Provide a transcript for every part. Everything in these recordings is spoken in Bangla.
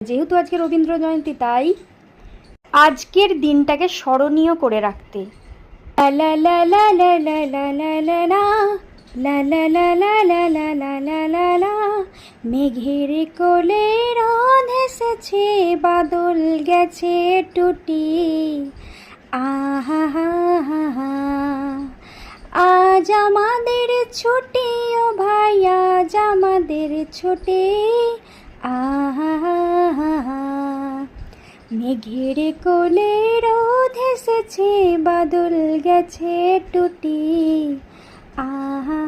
যেহেতু আজকে রবীন্দ্র জয়ন্তী তাই আজকের দিনটাকে স্মরণীয় করে রাখতে মেঘের কোলে রন এসেছে বাদল গেছে টুটি আহা আজ আমাদের ছুটি ও ভাই আজ আমাদের ছুটি মেঘের কোলে রোদ এসেছে বাদল গেছে টুটি আহা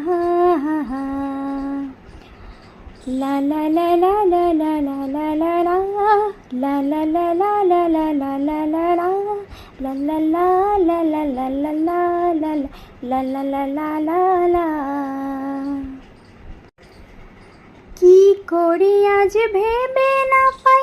কি করি আজ ভেবে না পাই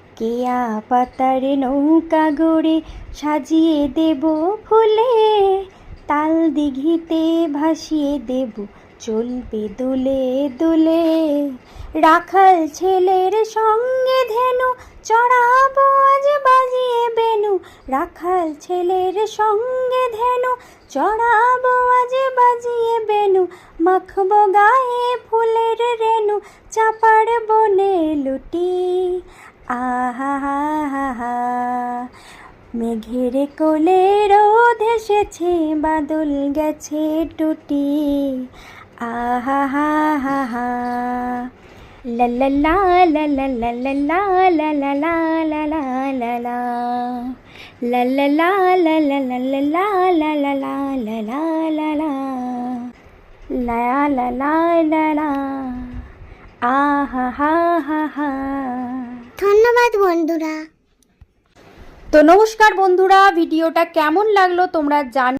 কেয়া পাতার নৌকা গড়ে সাজিয়ে দেব ফুলে। তাল দিঘিতে ভাসিয়ে দেব, চলবে দুলে দুলে। রাখাল ছেলের সঙ্গে ধেনু, চড়াবো আজ বাজিয়ে বেনু। রাখাল ছেলের সঙ্গে ধেনু, চড়াবো আজ বাজিয়ে বেনু। মাখবো গায়ে ফুলের রেনু মেঘের কোলে রোদ এসেছে বাদল গেছে টুটি আহা হা হা হা লা আহা হা হা হা ধন্যবাদ বন্ধুরা তো নমস্কার বন্ধুরা ভিডিওটা কেমন লাগল তোমরা জান